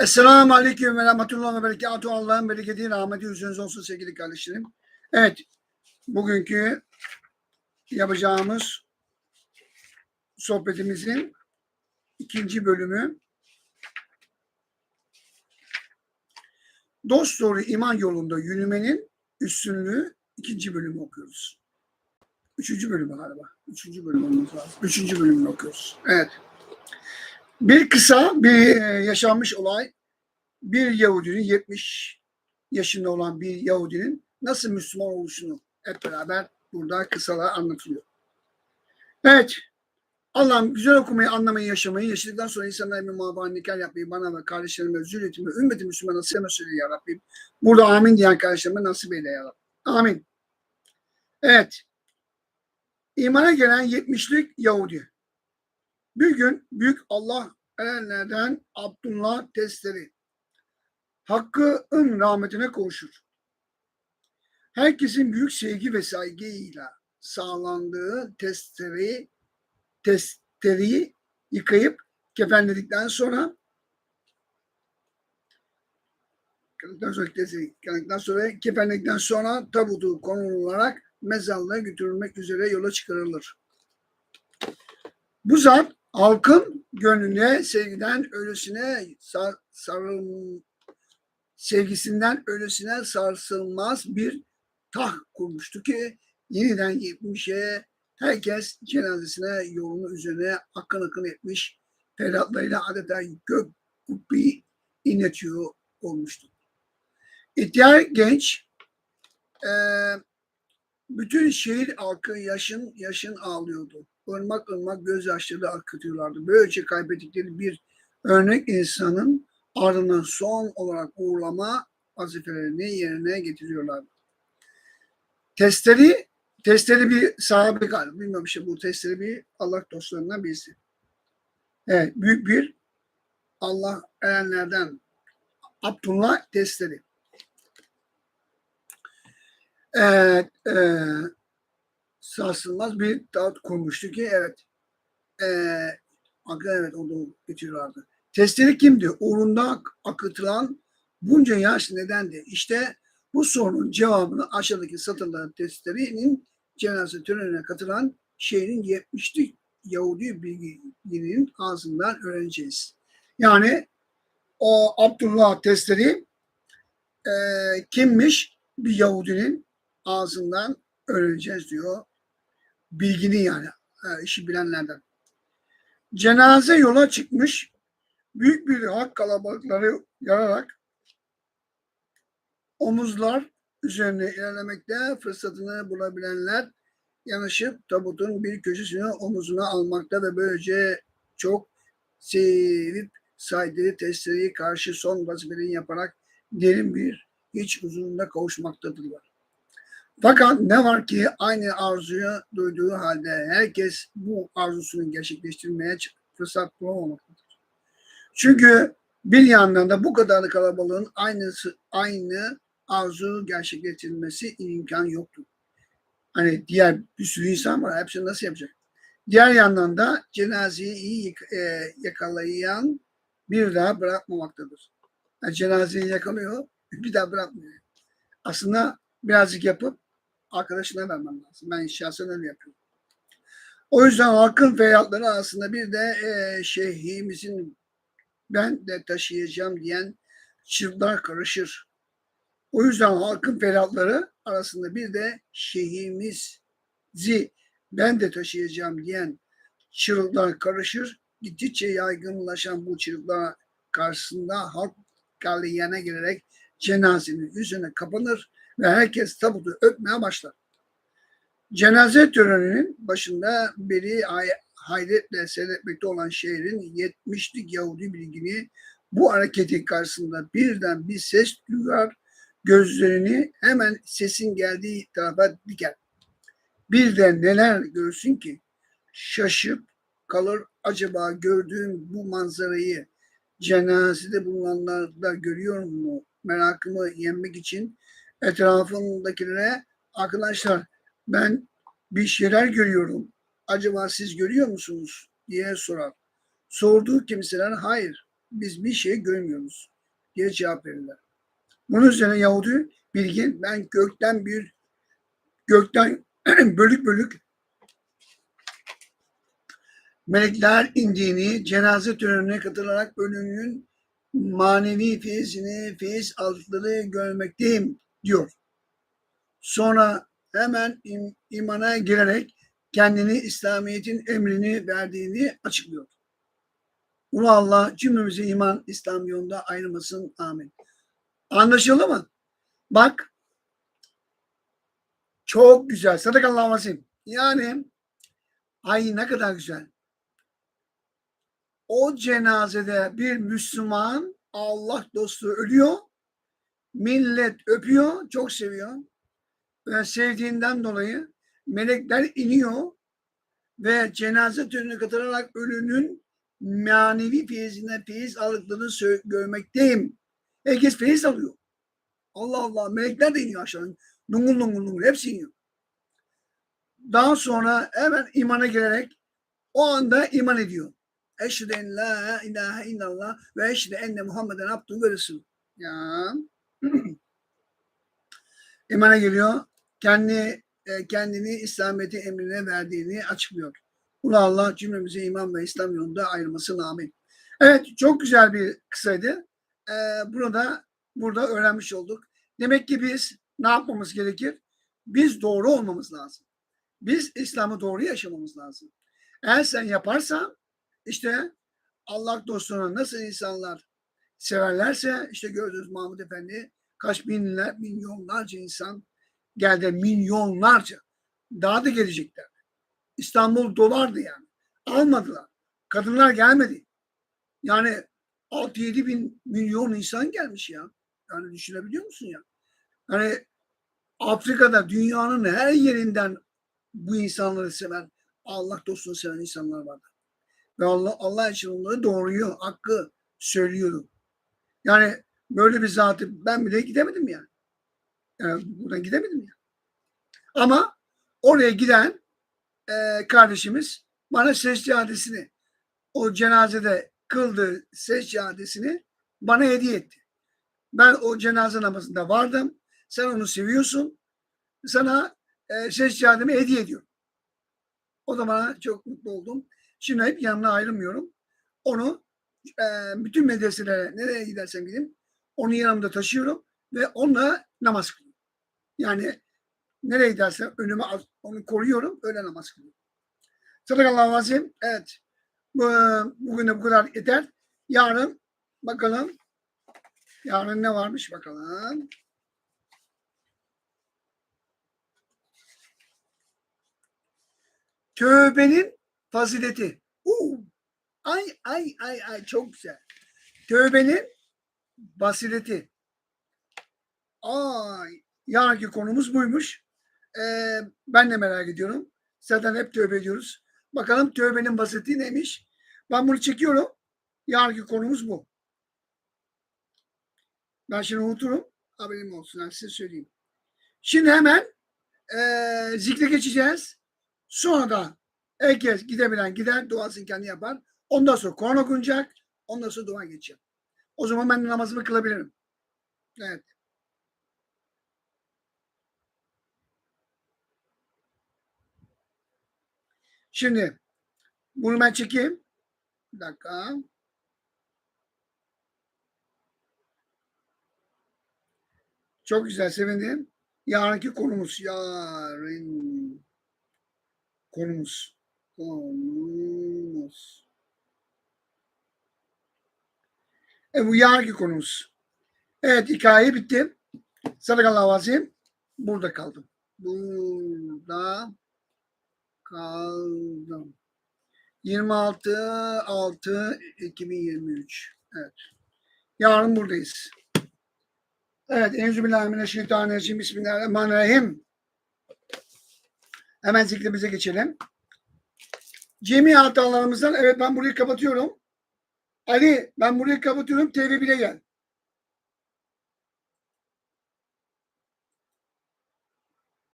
Esselamu Aleyküm ve Rahmetullah ve Berekatuhu. Allah'ın bereketi, rahmeti üzerinize olsun sevgili kardeşlerim. Evet, bugünkü yapacağımız sohbetimizin ikinci bölümü dost doğru iman yolunda yürümenin üstünlüğü ikinci bölümü okuyoruz. Üçüncü bölümü galiba. Üçüncü bölüm olması lazım. Üçüncü bölümünü okuyoruz. Evet. Bir kısa bir e, yaşanmış olay bir Yahudinin 70 yaşında olan bir Yahudinin nasıl Müslüman oluşunu hep beraber burada kısalar anlatılıyor. Evet. Allah'ım güzel okumayı, anlamayı, yaşamayı, yaşadıktan sonra insanlara bir nikah yapmayı bana ve kardeşlerime, zürriyetime, ümmeti Müslümana sevme söyle ya Rabbim. Burada amin diyen kardeşlerime nasip eyle ya Rabbim. Amin. Evet. İmana gelen 70'lik Yahudi. Bir gün büyük Allah erenlerden Abdullah Testeri Hakk'ın rahmetine kavuşur. Herkesin büyük sevgi ve saygıyla sağlandığı testeri, testeri yıkayıp kefenledikten sonra yıkadıktan sonra, yıkadıktan sonra kefenledikten sonra tabutu konularak mezarlığa götürülmek üzere yola çıkarılır. Bu zat halkın gönlüne sevgiden ölüsüne sar, sarıl, sevgisinden ölüsüne sarsılmaz bir taht kurmuştu ki yeniden yetmişe herkes cenazesine yolunu üzerine akın akın etmiş feryatlarıyla adeta gök kubbeyi inletiyor olmuştu. İhtiyar genç e, bütün şehir halkı yaşın yaşın ağlıyordu. Irmak ırmak gözyaşları akıtıyorlardı. Böylece kaybettikleri bir örnek insanın ardından son olarak uğurlama vazifelerini yerine getiriyorlardı. Testleri, testleri bir sahabe galiba. Bilmiyorum işte bu testleri bir Allah dostlarından birisi. Evet, büyük bir Allah erenlerden Abdullah testleri. Evet, e, sarsılmaz bir dağıt kurmuştu ki evet e, evet onu getiriyorlardı. Testleri kimdi? Uğrunda akıtılan bunca yaş nedendi? İşte bu sorunun cevabını aşağıdaki satırların testlerinin cenaze törenine katılan şehrin 70'lik Yahudi bilginin ağzından öğreneceğiz. Yani o Abdullah testleri e, kimmiş? Bir Yahudinin ağzından öğreneceğiz diyor. Bilgini yani e, işi bilenlerden. Cenaze yola çıkmış büyük bir halk kalabalıkları yararak omuzlar üzerine ilerlemekte fırsatını bulabilenler yanaşıp tabutun bir köşesini omuzuna almakta ve böylece çok sevip saydığı testereyi karşı son vazifelerini yaparak derin bir iç huzurunda kavuşmaktadırlar. Fakat ne var ki aynı arzuyu duyduğu halde herkes bu arzusunu gerçekleştirmeye fırsat bulamamaktadır. Çünkü bir yandan da bu kadar kalabalığın aynısı aynı arzu gerçekleştirilmesi imkan yoktur. Hani diğer bir sürü insan var. Hepsini nasıl yapacak? Diğer yandan da cenazeyi iyi e, yakalayan bir daha bırakmamaktadır. Yani cenazeyi yakalıyor, bir daha bırakmıyor. Aslında birazcık yapıp arkadaşına vermem lazım. Ben şahsen öyle yapıyorum. O yüzden halkın feryatları aslında bir de e, şeyhimizin ben de taşıyacağım diyen çırplar karışır. O yüzden halkın feryatları arasında bir de şehimizi ben de taşıyacağım diyen çırplar karışır. Gittikçe yaygınlaşan bu çırplar karşısında halk galeyana gelerek cenazenin üzerine kapanır ve herkes tabutu öpmeye başlar. Cenaze töreninin başında beri hayretle seyretmekte olan şehrin 70'lik Yahudi bilgini bu hareketin karşısında birden bir ses duyar, gözlerini hemen sesin geldiği tarafa diker. Bir de neler görsün ki şaşıp kalır acaba gördüğüm bu manzarayı cenazede bulunanlar da görüyor mu merakımı yenmek için etrafındakilere arkadaşlar ben bir şeyler görüyorum. Acaba siz görüyor musunuz diye sorar. Sorduğu kimseler hayır biz bir şey görmüyoruz diye cevap verirler. Bunun üzerine Yahudi bilgin ben gökten bir gökten bölük bölük melekler indiğini, cenaze törenine katılarak ölümünün manevi feyizini, feyiz aldıkları görmekteyim diyor. Sonra hemen im- imana girerek kendini İslamiyet'in emrini verdiğini açıklıyor. Ulu Allah cümlemizi iman, İslam yolunda ayırmasın. Amin. Anlaşıldı mı? Bak. Çok güzel. Sadakallahu azim. Yani ay ne kadar güzel. O cenazede bir Müslüman Allah dostu ölüyor. Millet öpüyor, çok seviyor. Ve sevdiğinden dolayı melekler iniyor ve cenaze törenine katılarak ölünün manevi feyizine feyiz aldıklarını görmekteyim. Herkes feyiz alıyor. Allah Allah melekler de iniyor aşağı. Nungul nungul nungul hepsi iniyor. Daha sonra hemen imana girerek o anda iman ediyor. Eşhedü en la ilahe illallah ve eşhedü enne Muhammeden abduhu ve resulü. Ya. İmana geliyor. Kendi e, kendini İslamiyet'i emrine verdiğini açıklıyor. Ulu Allah cümlemizi iman ve İslam yolunda ayırmasın. Amin. Evet çok güzel bir kısaydı. Ee, burada burada öğrenmiş olduk. Demek ki biz ne yapmamız gerekir? Biz doğru olmamız lazım. Biz İslam'ı doğru yaşamamız lazım. Eğer sen yaparsan işte Allah dostuna nasıl insanlar severlerse işte gördünüz Mahmut Efendi kaç binler, milyonlarca insan geldi. Milyonlarca. Daha da gelecekler. İstanbul dolardı yani. Almadılar. Kadınlar gelmedi. Yani 6-7 bin milyon insan gelmiş ya. Yani düşünebiliyor musun ya? Hani Afrika'da dünyanın her yerinden bu insanları seven, Allah dostunu seven insanlar vardı. Ve Allah, Allah için onları doğruyu, hakkı söylüyordu. Yani böyle bir zatı ben bile gidemedim yani. Yani buradan gidemedim ya. Ama oraya giden e, kardeşimiz bana seccadesini o cenazede kıldığı seccadesini bana hediye etti. Ben o cenaze namazında vardım. Sen onu seviyorsun. Sana e, seccademi hediye ediyorum. O da bana çok mutlu oldum. Hep yanına ayrılmıyorum. Onu e, bütün medreselere nereye gidersem gideyim onu yanımda taşıyorum ve onunla namaz kılıyorum. Yani nereye gidersem önüme onu koruyorum öyle namaz kılıyorum. Sadakallahu azim. Evet. Bu, bugün de bu kadar yeter. Yarın bakalım. Yarın ne varmış bakalım. Tövbenin fazileti. Uu, ay ay ay ay çok güzel. Tövbenin basileti. Ay, yarınki konumuz buymuş. Ee, ben de merak ediyorum. Zaten hep tövbe ediyoruz. Bakalım tövbenin basiti neymiş? Ben bunu çekiyorum. Yarınki konumuz bu. Ben şimdi unuturum. Haberim olsun. Yani size söyleyeyim. Şimdi hemen eee zikre geçeceğiz. Sonra da herkes gidebilen gider. Duasını kendi yapar. Ondan sonra Kur'an okunacak. Ondan sonra dua geçeceğim. O zaman ben namazımı kılabilirim. Evet. Şimdi bunu ben çekeyim. Bir dakika. Çok güzel sevindim. Yarınki konumuz yarın konumuz konumuz. E bu yarınki konumuz. Evet hikaye bitti. Sadakallahu azim. Burada kaldım. Burada kaldım. 26 6 2023. Evet. Yarın buradayız. Evet. Enzübillahimineşşeytanirracim. Bismillahirrahmanirrahim. Hemen zikrimize geçelim. Cemi hatalarımızdan evet ben burayı kapatıyorum. Ali ben burayı kapatıyorum. TV bile gel.